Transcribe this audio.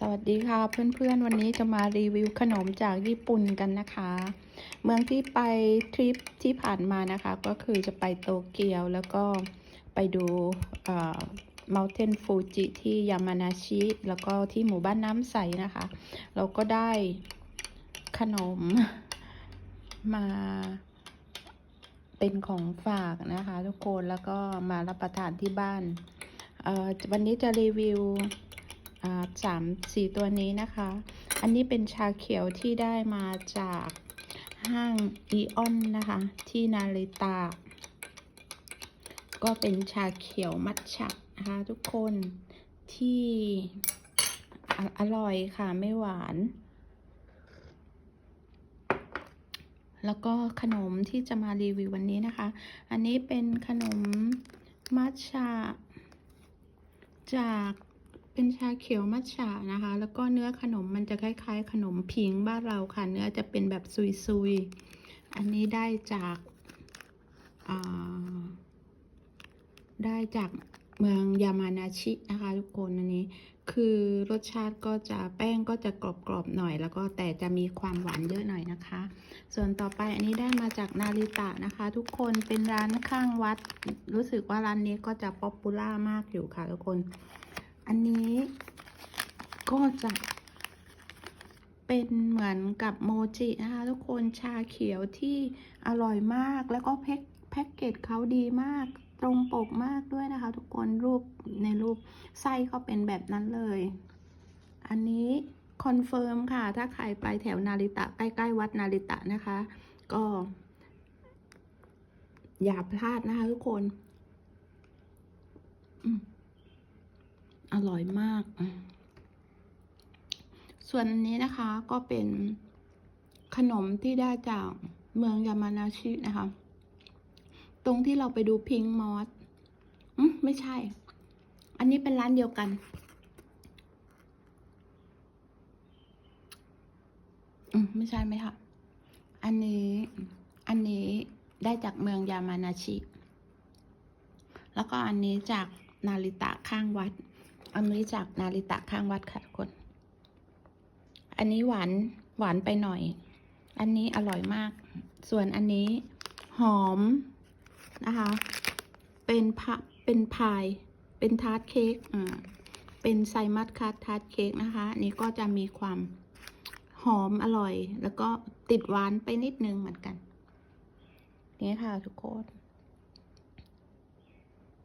สวัสดีค่ะเพื่อนๆ วันนี้จะมารีวิวขนมจากญี่ปุ่นกันนะคะ เมืองที่ไปทริปที่ผ่านมานะคะ ก็คือจะไปโตเกียวแล้วก็ไปดูเอ่อ Mountain Fuji ที่ยามานาชิ แล้วก็ที่หมู่บ้านน้ำใสนะคะ เราก็ได้ขนมมาเป็นของฝากนะคะ ทุกคนแล้วก็มารับประทานที่บ้านเอ่อวันนี้จะรีวิว สามสี่ตัวนี้นะคะ อันนี้เป็นชาเขียวที่ได้มาจากห้างอีออนนะคะ ที่นาริตา ก็เป็นชาเขียวมัทฉะนะคะทุกคนที่ออร่อยค่ะไม่หวาน แล้วก็ขนมที่จะมารีวิววันนี้นะคะ อันนี้เป็นขนมมัทฉะจาก เป็นชาเขียวมัทฉะนะคะ แล้วก็เนื้อขนมมันจะคล้าย ๆ ขนมผิงบ้านเราค่ะ เนื้อจะเป็นแบบซุยๆ อันนี้ได้จากาได้จากเมืองยามานาชินะคะทุกคนอันนี้ คือรสชาติก็จะแป้งก็จะกรอบๆหน่อย แล้วก็แต่จะมีความหวานเยอะหน่อยนะคะ ส่วนต่อไปอันนี้ได้มาจากนาริตะนะคะ ทุกคนเป็นร้านข้างวัด รู้สึกว่าร้านนี้ก็จะป๊อปปูล่ามากอยู่ค่ะทุกคน อันนี้ก็จะเป็นเหมือนกับโมจินะคะทุกคนชาเขียวที่อร่อยมากแล้วก็แพ็คแพ็กเกจเขาดีมากตรงปกมากด้วยนะคะ ทุกคนรูปในรูปไส้เขาเป็นแบบนั้นเลย อันนี้คอนเฟิร์มค่ะ ถ้าใครไปแถวนาริตะใกล้ๆวัดนาริตะนะคะ ก็ อย่าพลาดนะคะทุกคน อืม อร่อยมาก ส่วนอันนี้นะคะก็เป็นขนมที่ได้จากเมืองยามานาชินะคะ ตรงที่เราไปดูพิงมอสอืมไม่ใช่ อันนี้เป็นร้านเดียวกัน อืมไม่ใช่ไหมคะ อันนี้ อันนี้ได้จากเมืองยามานาชิ แล้วก็อันนี้จากนาริตะข้างวัด อันนี้จากนาริตะข้างวัดค่ะทุกคน อันนี้หวานหวานไปหน่อย อันนี้อร่อยมาก ส่วนอันนี้หอมนะคะ เป็นพะเป็นพาย เป็นทาร์ตเค้ก อ่า เป็นไซมัสคัตทาร์ตเค้กนะคะ อันนี้ก็จะมีความหอมอร่อย แล้วก็ติดหวานไปนิดนึงเหมือนกัน นี่ค่ะทุกคน